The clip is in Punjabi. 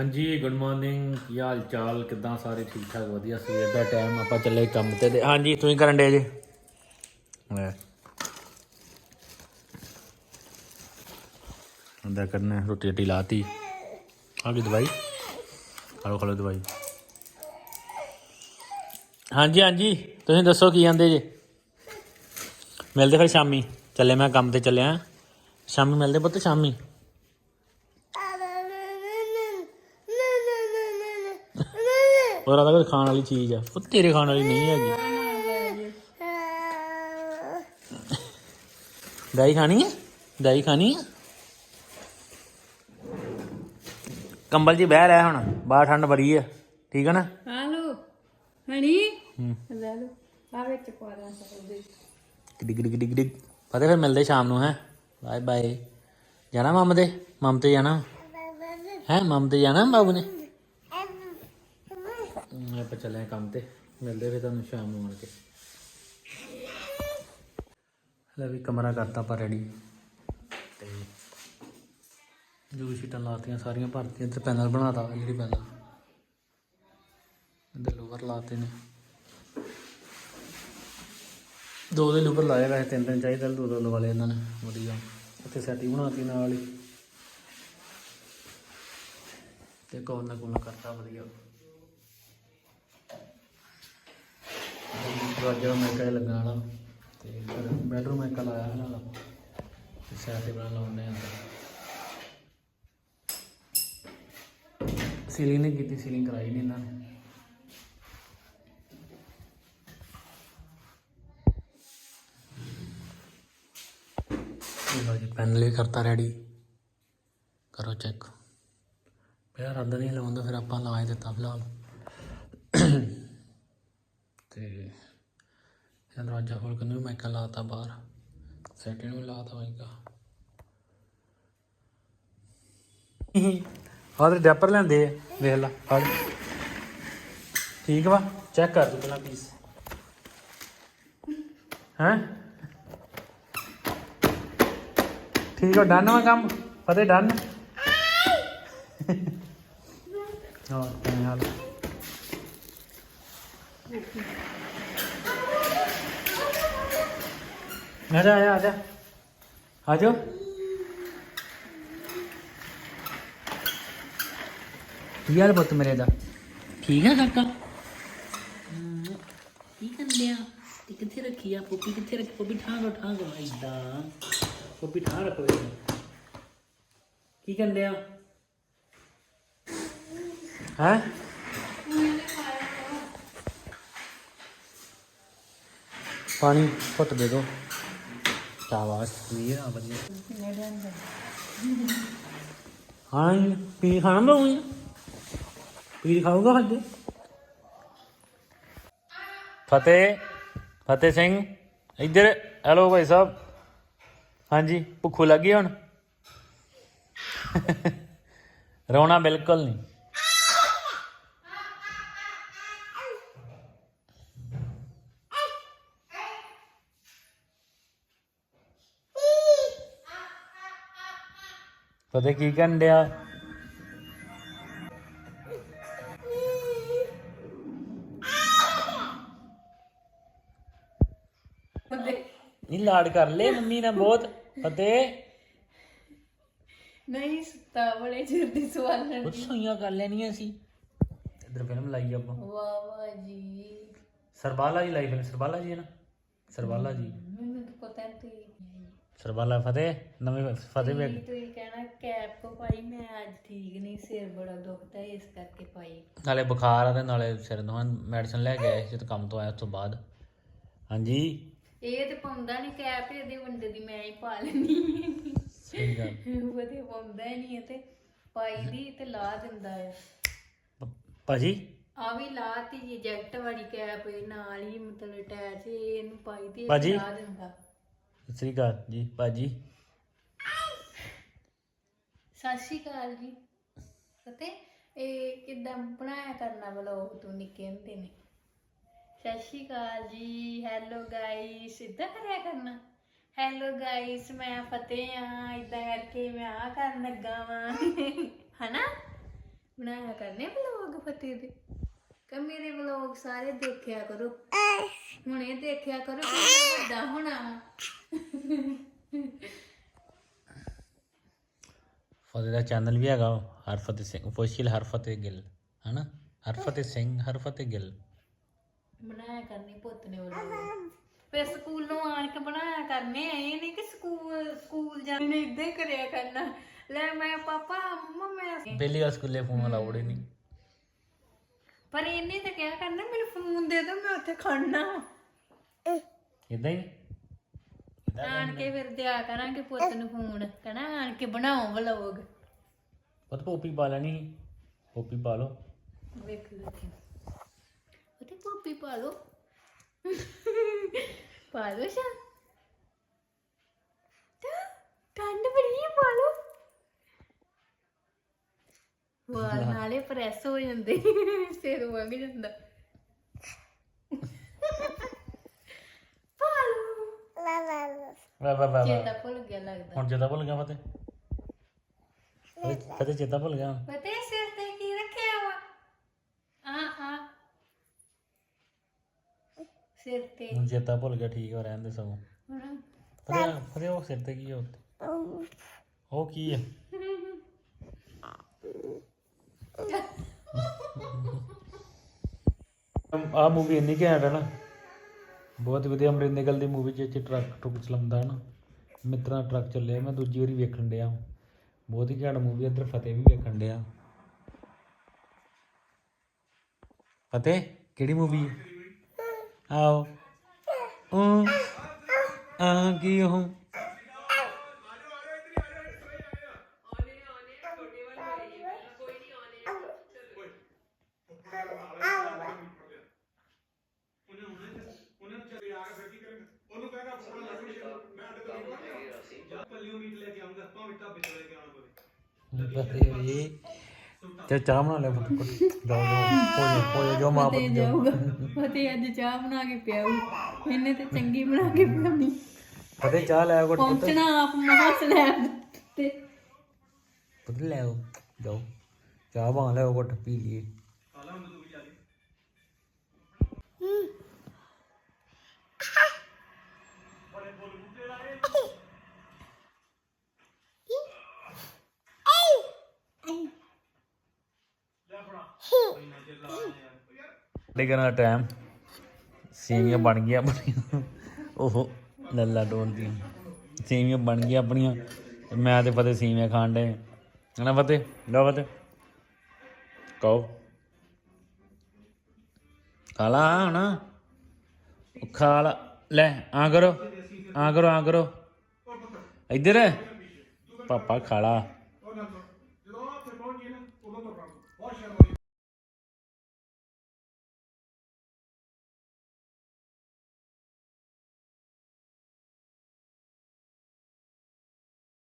ਹਾਂਜੀ ਗੁੱਡ ਮਾਰਨਿੰਗ ਕੀ ਹਾਲ ਚਾਲ ਕਿਦਾਂ ਸਾਰੇ ਠੀਕ ਠਾਕ ਵਧੀਆ? ਸਵੇਰ ਦਾ ਟਾਈਮ ਆਪਾਂ ਚੱਲੇ ਕੰਮ ਤੇ ਤੇ ਹਾਂਜੀ, ਤੁਸੀਂ ਕਰਨ ਡੇ ਜੇ? ਲੈ। ਅੰਦਰ ਕਰਨਾ, ਰੋਟੀ ਰੋਟੀ ਲਾਤੀ। ਆ ਗਈ ਦਵਾਈ। ਆਲੋ ਖਲੋ ਦਵਾਈ। ਹਾਂਜੀ ਹਾਂਜੀ। ਤੁਸੀਂ ਦੱਸੋ ਕੀ ਆਂਦੇ ਜੇ? ਮਿਲਦੇ ਫਿਰ ਸ਼ਾਮੀ। ਚੱਲੇ ਮੈਂ ਕੰਮ ਤੇ ਚੱਲਿਆ। ਸ਼ਾਮੀ ਮਿਲਦੇ ਪੁੱਤ, ਸ਼ਾਮੀ। ਹੋਰ ਆਦਾ ਕੋਈ ਖਾਣ ਵਾਲੀ ਚੀਜ਼ ਆ। ਉਹ ਤੇਰੇ ਖਾਣ ਵਾਲੀ ਨਹੀਂ ਹੈਗੀ। ਦਹੀਂ ਖਾਣੀ ਹੈ ਦਹੀਂ ਖਾਣੀ ਹੈ ਕੰਬਲ ਜੀ ਬਹਿ ਰਿਹਾ ਹੁਣ ਬਾਹਰ ਠੰਡ ਬੜੀ ਹੈ ਠੀਕ ਹੈ ਨਾ? ਹਾਲੋ ਹਣੀ? ਹੂੰ। ਲੈ ਲੋ ਆ ਵਿੱਚ ਪਾ ਦਾਂ ਸਕਦੇ ਡਿਗ ਡਿਗ ਡਿਗ ਡਿਗ ਪਤਾ ਫਿਰ ਮਿਲਦੇ ਸ਼ਾਮ ਨੂੰ ਹੈ? Bye bye. ਜਾਣਾ ਮਮ ਦੇ? ਮਮ ਤੇ ਜਾਣਾ? ਹੈ? ਮਮ ਤੇ ਜਾਣਾ ਬਾਬੂ ਨੇ? ਚੱਲੇ ਕੰਮ ਤੇ। ਮਿਲਦੇ ਫਿਰ ਤੁਹਾਨੂੰ ਸ਼ਾਮ ਨੂੰ ਆਣ ਕੇ। ਲੈ ਵੀ ਕਮਰਾ ਕਰਤਾ ਪਰ ਰੈਡੀ ਤੇ ਜੋ ਸ਼ੀਟਾਂ ਲਾਤੀਆਂ, ਸਾਰੀਆਂ ਭਰਤੀਆਂ ਤੇ ਪੈਨਲ ਬਣਾਤਾ ਜਿਹੜੀ ਪੈਨਲ। ਇਹਦੇ ਲੋਵਰ ਲਾਤੇ ਨੇ। ਦੋ ਦੇ ਲੂਪਰ ਲਾਏ ਵੈਸੇ, ਤਿੰਨ ਤਿੰਨ ਚਾਹੀਦੇ ਦੋ ਦੋ ਲਵਾ ਲਏ ਇਹਨਾਂ ਨੇ, ਵਧੀਆ। ਉੱਥੇ ਸੈਟੀ ਬਣਾਤੀ ਨਾਲ ਹੀ। ਤੇ ਕੋਲ ਕੋਨਾ ਕਰਤਾ, ਵਧੀਆ। ਦਰਵਾਜ਼ਾ ਮੈਂ ਕਹੇ ਲੱਗਣ ਵਾਲਾ। ਤੇ ਫਿਰ ਬੈਡਰੂਮ ਮੈਂ ਕਲ ਆਇਆ ਨਾਲ ਤੇ ਸੈਟੀ ਬਣਾ ਲਾਉਂਦੇ ਆਂ। ਸੀਲਿੰਗ ਨਹੀਂ ਕੀਤੀ ਸੀਲਿੰਗ ਕਰਾਈ ਨਹੀਂ ਇਹਨਾਂ ਨੇ। ਲੋ ਜੀ ਪੈਨਲ ਵੀ ਕਰਤਾ ਰੈਡੀ ਕਰੋ ਚੈੱਕ ਪਹਿਲਾਂ ਰੱਦ ਨਹੀਂ ਲਵਾਉਂਦਾ ਫਿਰ ਆਪਾਂ ਲਾ ਦਿੱਤਾ ਫਿਲਹਾਲ। ਤੇ ਇਹ ਦਰਵਾਜ਼ਾ ਖੋਲ ਕੇ ਨੂੰ ਮੈਂ ਕਾ ਲਾਤਾ ਬਾਹਰ। ਸੈਕਿੰਡ ਨੂੰ ਲਾਤਾ ਹੋਏਗਾ ਆਹ ਤੇ ਡੈਪਰ ਲੈਂਦੇ ਆ, ਵੇਖ ਲੈ, ਫੜ। ਠੀਕ ਵਾ ਚੈੱਕ ਕਰ ਤੂੰ ਪਹਿਲਾਂ ਪੀਸ ਹੈਂ? ਠੀਕ ਆ ਡਨ ਵਾ ਕੰਮ? ਫਤਿਹ ਡਨ ਹਾਂ ਕਿਵੇਂ ਹਾਲ? ਆ ਜਾ ਆ ਜਾ, ਆ ਜਾ ਹਾਲ ਪੁੱਤ ਮੇਰੇ ਦਾ? ਠੀਕ ਹੈ ਕਾਕਾ? ਕੀ ਕਰ ਲਿਆ ਤੇ ਕਿੱਥੇ ਰੱਖੀ ਆ ਪੋਪੀ? ਕਿੱਥੇ ਰੱਖੀ? ਪੋਪੀ ਠਾਂ ਰੋ ਠਾਂ ਰੋ ਇਦਾਂ ਪੋਪੀ ਠਾਂ ਰੱਖੋ। ਕੀ ਕਰ ਲਿਆ ਹੈ? ਪਾਣੀ ਘੁੱਟ ਦੇ ਦੋ। ਸ਼ਾਬਾਸ਼ ਵੀਰ ਆ ਹਾਂ ਖਾਣਾ ਖਾਊਗਾ ਫਤਿਹ ਫਤਿਹ ਸਿੰਘ ਇੱਧਰ ਹੈਲੋ ਭਾਈ ਸਾਹਿਬ ਹਾਂਜੀ ਭੁੱਖੂ ਲੱਗੀ ਹੁਣ ਰੋਣਾ ਬਿਲਕੁਲ ਨਹੀਂ ਫਤਿਹ ਕੀ ਕਰਨ ਡਿਆ? ਨਹੀਂ ਲਾਡ ਕਰ ਲੈ ਮੰਮੀ ਨਾਲ ਬਹੁਤ ਫਤਿਹ। ਨਹੀਂ ਸੁੱਤਾ ਬੜੇ ਚਿਰ ਦੀ ਸਵਾਲਣ ਕੁਝ ਸੋਈਆਂ ਕਰ ਲੈਣੀਆਂ ਸੀ। ਇਧਰ ਫਿਲਮ ਲਾਈ ਆਪਾਂ। ਵਾਹ ਵਾਹ ਜੀ। ਸਰਬਾਲਾ ਜੀ ਲਾਈ ਫਿਲਮ ਸਰਬਾਲਾ ਜੀ ਹੈ ਨਾ? ਸਰਬਾਲਾ ਜੀ। ਮੈਨੂੰ ਤਾਂ ਪਤਾ ਨਹੀਂ ਸਰਬਾਲਾ ਫਤਿਹ ਨਵੇਂ ਫਤਿਹ ਵੇਖ ਤੁਸੀਂ ਕਹਿਣਾ ਕੈਪ ਕੋ ਪਾਈ ਮੈਂ ਅੱਜ ਠੀਕ ਨਹੀਂ ਸਿਰ ਬੜਾ ਦੁਖਦਾ ਇਸ ਕਰਕੇ ਪਾਈ। ਨਾਲੇ ਬੁਖਾਰ ਆ ਤੇ ਨਾਲੇ ਸਿਰ ਨੂੰ ਮੈਡੀਸਨ ਲੈ ਕੇ ਆਏ ਸੀ ਜਦੋਂ ਕੰਮ ਤੋਂ ਆਇਆ ਉਸ ਤੋਂ ਬਾਅਦ। ਹਾਂਜੀ? ਇਹ ਤੇ ਪਾਉਂਦਾ ਨਹੀਂ ਕੈਪ ਇਹਦੇ ਵੰਡੇ ਦੀ ਮੈਂ ਹੀ ਪਾ ਲੈਣੀ ਸਹੀ ਗੱਲ। ਉਹਦੇ ਪਾਉਂਦਾ ਹੀ ਨਹੀਂ ਹੈ ਤੇ ਪਾਈ ਦੀ ਤੇ ਲਾ ਦਿੰਦਾ ਭ- ਭਾਜੀ? ਆ ਵੀ ਲਾਤੀ ਜੀ ਜੈਕਟ ਵਾਲੀ ਕੈਪ ਇਹ ਨਾਲ ਹੀ ਮਤਲਬ ਅਟੈਚ ਇਹਨੂੰ ਪਾਈ ਤੇ ਇਹ ਭਾਜੀ। ਵੀ ਲਾ ਦਿੰਦਾ। ਸਤਿ ਸ੍ਰੀ ਅਕਾਲ ਜੀ ਭਾਜੀ। ਸਤਿ ਸ਼੍ਰੀ ਅਕਾਲ ਜੀ। ਅਤੇ ਇਹ ਕਿਦਾਂ ਬਣਾਇਆ ਕਰਨਾ ਵਲੋਗ ਤੂੰ ਨਿੱਕੇ ਹੁੰਦੇ ਨੇ? ਸਤਿ ਸ਼੍ਰੀ ਅਕਾਲ ਜੀ ਹੈਲੋ ਗਾਇਸ ਇਦਾਂ ਕਰਿਆ ਕਰਨਾ? ਹੈਲੋ ਗਾਇਸ ਮੈਂ ਫਤਿਹ ਆ ਇਦਾਂ ਕਰਕੇ ਮੈਂ ਆ ਕਰਨ ਲੱਗਾ ਵਾਂ। ਹਨਾ? ਬਣਾਇਆ ਕਰਨੇ ਵਲੌਗ ਫਤਿਹ ਦੇ? ਕਿ ਮੇਰੇ ਵਲੌਗ ਸਾਰੇ ਦੇਖਿਆ ਕਰੋ। ਹੁਣ ਇਹ ਦੇਖਿਆ ਕਰੋ ਕਿ ਮੈਂ ਵੱਡਾ ਹੋਣਾ ਵਾ। ਫਤਿਹ ਦਾ ਚੈਨਲ ਵੀ ਹੈਗਾ ਹਰਫਤਿਹ ਸਿੰਘ ਅਫੀਸ਼ੀਅਲ ਹਰਫਤਿਹ ਗਿੱਲ ਹਨਾ? ਹਰਫਤਿਹ ਸਿੰਘ ਹਰਫਤਿਹ ਗਿੱਲ। ਬਣਾਇਆ ਕਰਨੀ ਪੁੱਤ ਨੇ ਵਲੌਗ ਫਿਰ ਸਕੂਲੋਂ ਆਣ ਕੇ ਬਣਾਇਆ ਕਰਨੇ ਇਹ ਨਹੀਂ ਕਿ ਸਕੂਲ ਸਕੂਲ ਜਾਣੇ ਇਦਾਂ ਹੀ ਕਰਿਆ ਕਰਨਾ। ਲੈ ਮੈਂ ਪਾਪਾ ਮੰਮਾ ਮੈਂ ਪਹਿਲੀ ਵਾਰ ਸਕੂਲੇ ਫੋਨ ਅਲਾਉਡ ਹੀ ਨਹੀਂ। ਪਰ ਇਹਨੇ ਤਾਂ ਕਿਹਾ ਕਰਨਾ ਮੈਨੂੰ ਫੋਨ ਦੇ ਦਿਓ ਮੈਂ ਉੱਥੇ ਖੜਨਾ। ਇਦਾਂ ਹੀ? ਆਣ ਕੇ ਫਿਰ ਦਿਆ ਕਰਾਂਗੇ ਪੁੱਤ ਨੂੰ ਫੋਨ ਕਹਣਾ ਆਣ ਕੇ ਬਣਾਓ ਵਲੌਗ ਪਤ ਪੋਪੀ ਪਾ ਲੈਣੀ ਸੀ। ਪੋਪੀ ਪਾ ਲਓ ਵੇਖ ਲਓ ਉਹਤੇ ਪੋਪੀ ਪਾ ਲਓ ਪਾ ਲਓ ਸ਼ਾ ਠੰਡ ਬੜੀ ਹੈ ਪਾ ਲਓ ਵਾਲ ਨਾਲੇ ਪ੍ਰੈਸ ਹੋ ਜਾਂਦੇ ਸਿਰ ਵਗ ਜਾਂਦਾ ਪਾ ਵਾ ਵਾ ਵਾ ਚੇਤਾ ਭੁੱਲ ਗਿਆ ਲੱਗਦਾ। ਹੁਣ ਚੇਤਾ ਭੁੱਲ ਗਿਆ ਫਤਿਹ ਫਤਿਹ ਚੇਤਾ ਭੁੱਲ ਗਿਆ ਪਤਾ ਹੈ ਸਿਰ ਤੇ ਕੀ ਰੱਖਿਆ ਵਾ? ਆ ਆ ਸਿਰ ਤੇ। ਹੁਣ ਚੇਤਾ ਭੁੱਲ ਗਿਆ ਠੀਕ ਹੋ ਰਹਿੰਦੇ ਸਗੋਂ। ਹੁਣ ਫਤਿਹ ਫਤਿਹ ਉਹ ਸਿਰ ਤੇ ਕੀ ਹੈ ਉੱਤੇ ਉਹ ਕੀ ਹੈ ਆ ਮੂਵੀ ਇੰਨੀ ਘੈਂਟ ਹੈ ਨਾ। ਬਹੁਤ ਵਧੀਆ ਅਮਰਿੰਦਰ ਦੀ ਮੂਵੀ ਚ ਚ ਟਰੱਕ ਟੁੱਕ ਚਲਾਉਂਦਾ ਨਾ। ਮਿੱਤਰਾਂ ਟਰੱਕ ਚੱਲਿਆ, ਮੈਂ ਦੂਜੀ ਵਾਰੀ ਵੇਖਣ ਡਿਆ। ਬਹੁਤ ਹੀ ਘੈਂਟ ਮੂਵੀ ਇੱਧਰ ਫਤਿਹ ਵੀ ਵੇਖਣ ਡਿਆ। ਫਤਿਹ, ਕਿਹੜੀ ਮੂਵੀ ਆਓ। ਉਹ ਆ ਕੀ ਉਹ? ਫਤਿਹ ਵੀ ਤੇ ਚਾਹ ਬਣਾ ਲੈ ਫੁੱਟ ਜਾਓ ਜਾਓ ਪੋਏ ਪੋਏ ਜੋ ਮਾਂ ਪੁੱਤ ਜਾਓ। ਫਤਿਹ ਅੱਜ ਚਾਹ ਬਣਾ ਕੇ ਪਿਆਉ ਇਹਨੇ ਤੇ ਚੰਗੀ ਬਣਾ ਕੇ ਪਿਆਉਣੀ। ਫਤਿਹ ਚਾਹ ਲੈ ਘੁੱਟ ਪੁੱਤ ਪਹੁੰਚਣਾ ਆਪ ਮਹਾ ਸਲੈਬ ਤੇ ਪੁੱਤ ਲੈ ਆਓ ਜਾਓ। ਚਾਹ ਬਣਾ ਲੈ ਘੁੱਟ ਪੀ ਲਈਏ। ਡੇਗਣ ਦਾ ਟਾਈਮ ਸੇਵੀਆਂ ਬਣ ਗਈਆਂ ਆਪਣੀਆਂ। ਉਹ ਲੱਲਾ ਡੋਲਦੀਆਂ ਸੇਵੀਆਂ ਬਣ ਗਈਆਂ ਆਪਣੀਆਂ। ਮੈਂ ਤੇ ਫਤਿਹ ਸੇਵੀਆਂ ਖਾਣ ਡੇ ਹਨਾ ਫਤਿਹ? ਲਓ ਫਤਿਹ। ਕਹੋ ਖਾਲਾ ਹੁਣ ਖਾ ਲਾ। ਲੈ ਆ ਕਰੋ। ਆ ਕਰੋ ਆ ਕਰੋ। ਇੱਧਰ। ਪਾਪਾ ਖਾਲਾ